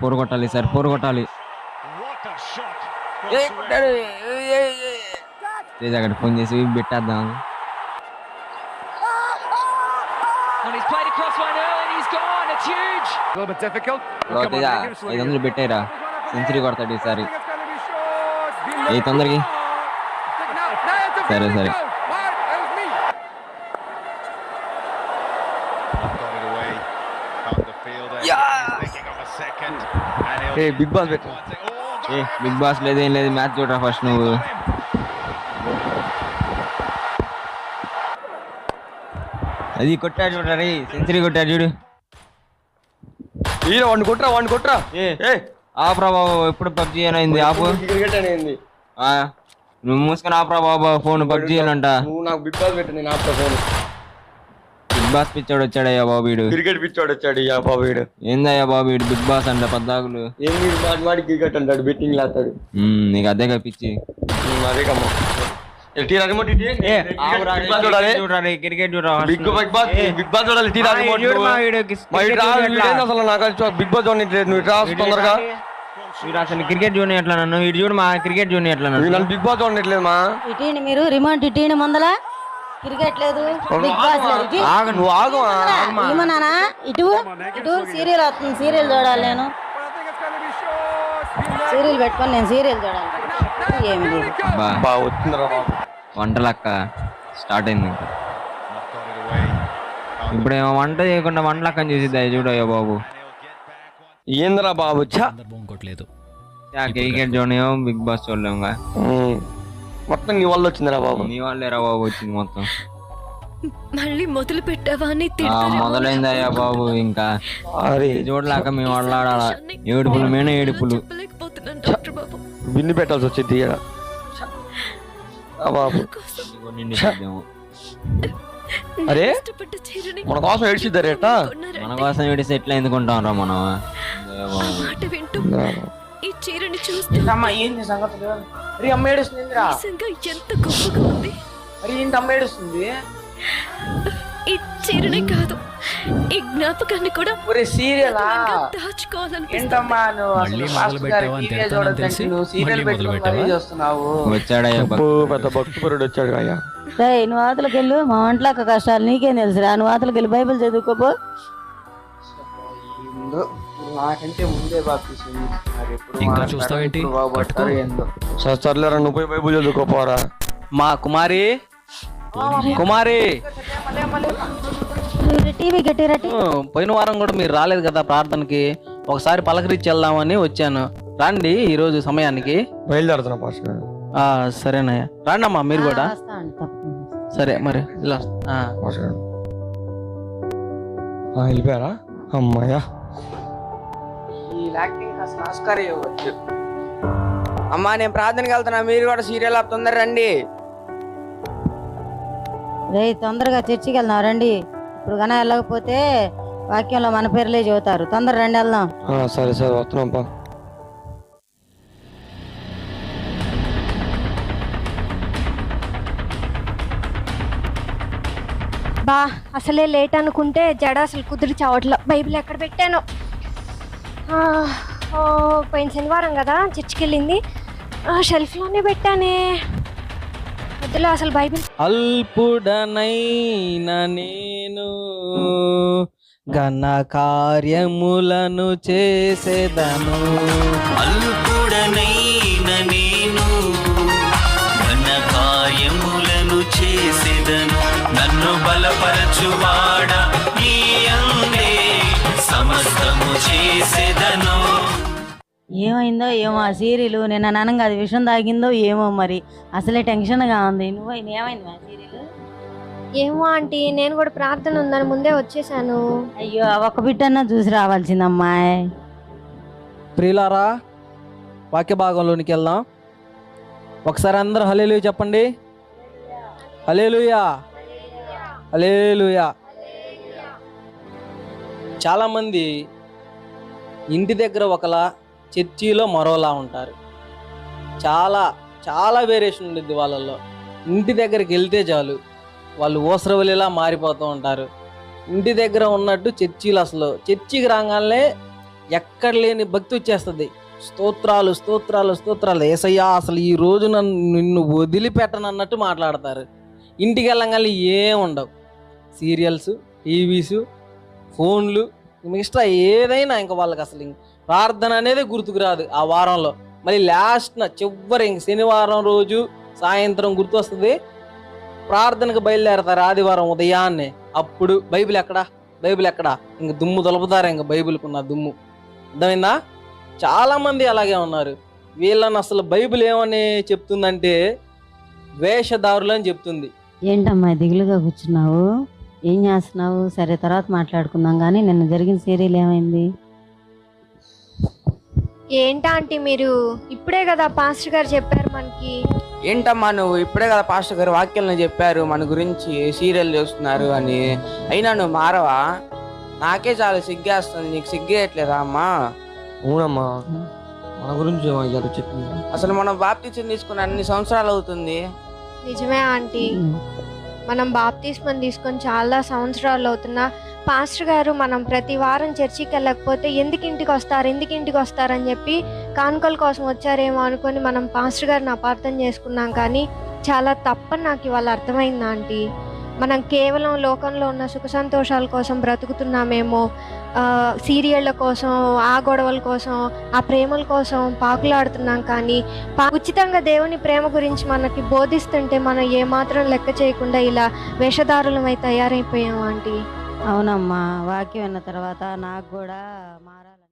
పోరు కొట్టాలి సార్ పోరు కొట్టాలి. తేజ్ అక్కడ ఫోన్ చేసి పెట్టేద్దాం. ఐదు వందలు పెట్టారా సెంచరీ కొడతాడు ఈసారి. ఏ తొందరకి సరే సరే. ఏ బిగ్ బాస్ పెట్టు. ఏ బిగ్ బాస్ లేదు ఏం లేదు మ్యాచ్ చూడరా ఫస్ట్ నువ్వు. అది కొట్టాడు చూడరా సెంచరీ కొట్టాడు చూడు. ఈయన వాడిని కొట్రా వాడిని కొట్రా ఏ ఏ. ఆపరా బాబు ఎప్పుడు పబ్జీ అని అయింది ఆపు. క్రికెట్ అనేది ఆ, నువ్వు మూసుకొని ఆపరా బాబు ఫోన్ పబ్జీ అంట. నువ్వు నాకు బిగ్ బాస్ పెట్టు నేను ఆపుతా ఫోన్ బిగ్ బాస్ పిచ్చాడు వచ్చాడయ్యా బాబు వీడు క్రికెట్ పిచ్చోడు వచ్చాడు ఇక బాబు వీడు ఏందయ్యా బాబు వీడు బిగ్ బాస్ అంట పద్దాకులు ఏం వీడు మాటి మాటి క్రికెట్ అంటాడు బెట్టింగ్ లాస్తాడు. నీకు అదే పిచ్చి. ఉమ్, అదే కమ్మ ఇటీ బిగ్ బాస్ చూడాలి. క్రికెట్ చూడరా big big boss big boss చూడాలి టీ ఇటు అసలు నాకు బిగ్ బాస్ నువ్వు ఇటు తొందరగా. వీడు అసలు క్రికెట్ జూని ఎట్లా నన్ను? వీడు చూడు మా క్రికెట్ జూని ఎట్లా నన్ను? బిగ్ బాస్ చూడట్లేదు మా. ఇటీని మీరు రిమోట్ ఇటీని ముందల. క్రికెట్ లేదు బిగ్ బాస్ లేదు ఇటీ. ఆగ నువ్వు ఆగు ఏమన్నానా ఇటు ఇటు సీరియల్ వస్తుంది సీరియల్ చూడాలి నేను. సీరియల్ పెట్టుకొని నేను సీరియల్ చూడాలి. ఏమి లేదు. బా బా వచ్చిందిరా బాబు. వంటలక్క స్టార్ట్ అయింది ఇంకా. ఇప్పుడు ఏమో వంట చేయకుండా వంటలక్కని చూసిద్దా చూడయ్యా బాబు. ఏందిరా బాబు? క్రికెట్ చూడలేము బిగ్ బాస్ చూడలేము ఇంకా. ఉమ్. మొత్తం నీ వల్ల వచ్చిందిరా బాబు. నీ వాళ్ళేరా బాబు వచ్చింది మొత్తం. మళ్ళీ మొదలు పెట్టావా? అని ఆ, తిడతారేమో మొదలైందయ్యా బాబు ఇంకా. అరే. చూడలేక మేము వాళ్ళాడాల ఏడుపులు మేన ఏడుపులు. చెప్పలేకపోతున్నాను డాక్టర్ బాబు. బిన్ను పెట్టాల్సి వచ్చింది ఈడ. ఆ బాబు. కోసం. అరే? ఇష్టపడ్డ చీరని మన కోసం ఏడ్చిద్దారేట? కొన్నారంటే మన కోసం ఏడిస్తే ఎట్లా ఎందుకుంటాం రా మనం? అయ్యో ఆ బాబు. మాట వింటూ ఈ చీరని చూస్తూ అమ్మ ఏంది సంగతులు అరే అమ్మ ఏడుస్తుందిరా. నిజంగా ఎంత గొప్పగా ఉంది? అరే ఏంటి అమ్మ ఏడుస్తుంది? ఈ చీరనే కాదు ఈ జ్ఞాపకాన్ని కూడా ఒరే సీరియలా? దాచుకోవాలనిపిస్తుంది. ఏంటమ్మా నువ్వు గారి టీవీ నువ్వు సీరియల్ పెట్టుకుని చూస్తున్నావు. వచ్చాడయ్యా పెద్ద భక్తి పరుడు వచ్చాడు అయ్యా రేయ్ నువ్వు వెళ్ళు మా ఒంట్లో కష్టాలు నీకేం తెలుసురా? నువ్వు అవతలకి వెళ్ళి బైబిల్ చదువుకోపో. ఏందో, నాకంటే ముందే బాప్తీసం మరి ఎప్పుడు ఇంకా చూస్తావేంటి? ఎప్పుడు బాగుపడతారో ఏందో. సార్ సర్లేరా నువ్వు పోయి బైబుల్ చదువుకోపోరా మా కుమారి? కుమారి? టీవీ పోయిన వారం కూడా మీరు రాలేదు కదా ప్రార్థనకి. ఒకసారి పలకరించి వెళ్దామని వచ్చాను. రండి ఈ రోజు సమయానికి. బయలుదేరుతున్నా ఆ సరేనయ్యా. రండి అమ్మా మీరు కూడా. వస్తా అండి, తప్పకుండా. సరే మరి ఇలా ఆ. వెళ్ళిపోయారా? అమ్మాయ్యా. యాక్టింగ్ కాస్త ఆస్కార్ ఇవ్వచ్చు అమ్మా నేను ప్రార్థనకి వెళ్తున్నా. మీరు కూడా సీరియల్ ఆపుతుందరు రండి. రేయ్ తొందరగా చర్చికి వెళ్దాం రండి. ఇప్పుడు కన్నా వెళ్ళకపోతే వాక్యంలో మన పేర్లే చెబుతారు. తొందర రండి వెళ్దాం. ఆ, సరే సరే వస్తున్నాం పా. బా అసలే లేట్ అనుకుంటే జడ అసలు కుదిరి చావట్ల. బైబిల్ ఎక్కడ పెట్టాను? పోయిన శనివారం కదా చర్చికి వెళ్ళింది ఆ, షెల్ఫ్లోనే పెట్టానే. మధ్యలో అసలు బైబిల్ అల్పుడనైన నేను ఘన కార్యములను చేసేదను. అల్పుడనైన నేను ఘన కార్యములను చేసేదను. నన్ను బలపరచువాడ నీ అందే సమస్తము చేసేదను. ఏమైందో ఏమో ఆ సీరియల్ నిన్న ననంగా అది విషం తాగిందో ఏమో మరి. అసలే టెన్షన్గా ఉంది. నువ్వు ఏమైంది మా సీరియల్? ఏమో ఆంటీ నేను కూడా ప్రార్థన ఉందని ముందే వచ్చేసాను. అయ్యో ఆ ఒక్క బిడ్డన్నా చూసి రావాల్సిందమ్మాయి. ప్రియులారా వాక్య భాగంలోనికి వెళ్దాం. ఒకసారి అందరూ హలేలు చెప్పండి. హలేలుయా హలేలుయా చాలామంది ఇంటి దగ్గర ఒకలా చర్చిలో మరోలా ఉంటారు. చాలా చాలా వేరియేషన్ ఉండిద్ది వాళ్ళల్లో. ఇంటి దగ్గరికి వెళ్తే చాలు వాళ్ళు ఊసరవలిలా మారిపోతూ ఉంటారు. ఇంటి దగ్గర ఉన్నట్టు చర్చీలు అసలు చర్చికి రాగానే ఎక్కడ లేని భక్తి వచ్చేస్తుంది. స్తోత్రాలు స్తోత్రాలు స్తోత్రాలు. ఏసయ్యా అసలు ఈ రోజు నన్ను నిన్ను వదిలిపెట్టనన్నట్టు మాట్లాడతారు. ఇంటికి వెళ్ళంగానే ఏం ఉండవు. సీరియల్స్ టీవీస్ ఫోన్లు మిగతా ఏదైనా ఇంకా వాళ్ళకి అసలు ఇంకా ప్రార్థన అనేది గుర్తుకు రాదు ఆ వారంలో. మళ్ళీ లాస్ట్న చివరి ఇంక శనివారం రోజు సాయంత్రం గుర్తొస్తుంది. ప్రార్థనకు బయలుదేరతారు ఆదివారం ఉదయాన్నే. అప్పుడు బైబిల్ ఎక్కడా? బైబిల్ ఎక్కడా? ఇంక దుమ్ము దొలుపుతారు ఇంక బైబిల్కున్న దుమ్ము. అర్థమైందా? చాలామంది అలాగే ఉన్నారు. వీళ్ళని అసలు బైబిల్ ఏమని చెప్తుందంటే వేషధారులు అని చెప్తుంది. ఏంటమ్మా దిగులుగా కూర్చున్నావు? ఏం చేస్తున్నావు? సరే తర్వాత మాట్లాడుకుందాం కానీ నిన్న జరిగిన సీరియల్ ఏమైంది? ఏంటా ఆంటీ మీరు? ఇప్పుడే కదా పాస్టర్ గారు చెప్పారు మనకి. ఏంటమ్మా నువ్వు ఇప్పుడే కదా పాస్టర్ గారు వాక్యాలను చెప్పారు మన గురించి సీరియల్ చూస్తున్నారు అని. అయినా నువ్వు మారవా? నాకే చాలా సిగ్గేస్తుంది నీకు సిగ్గేయట్లేదా అమ్మా? అవునమ్మా. మన గురించి అయ్యారు చెప్పింది అసలు మనం బాప్తిచ్యం తీసుకుని అన్ని సంవత్సరాలు అవుతుంది. నిజమే ఆంటీ. మనం బాప్తిస్మం తీసుకొని చాలా సంవత్సరాలు అవుతున్నా పాస్టర్ గారు మనం ప్రతి వారం చర్చికి వెళ్ళకపోతే ఎందుకు ఇంటికి వస్తారు ఎందుకు ఇంటికి వస్తారని చెప్పి కానుకల కోసం వచ్చారేమో అనుకొని మనం పాస్టర్ గారిని అపార్థం చేసుకున్నాం కానీ చాలా తప్పని నాకు ఇవాళ అర్థమైంది ఆంటీ. మనం కేవలం లోకంలో ఉన్న సుఖ సంతోషాల కోసం బ్రతుకుతున్నామేమో సీరియళ్ళ కోసం ఆ గొడవల కోసం ఆ ప్రేమల కోసం పాకులాడుతున్నాం కానీ పా- ఉచితంగా దేవుని ప్రేమ గురించి మనకి బోధిస్తుంటే మనం ఏమాత్రం లెక్క చేయకుండా ఇలా వేషధారులమై తయారైపోయాం ఆంటీ. అవునమ్మా. వాక్యం విన్న తర్వాత నాకు కూడా మారా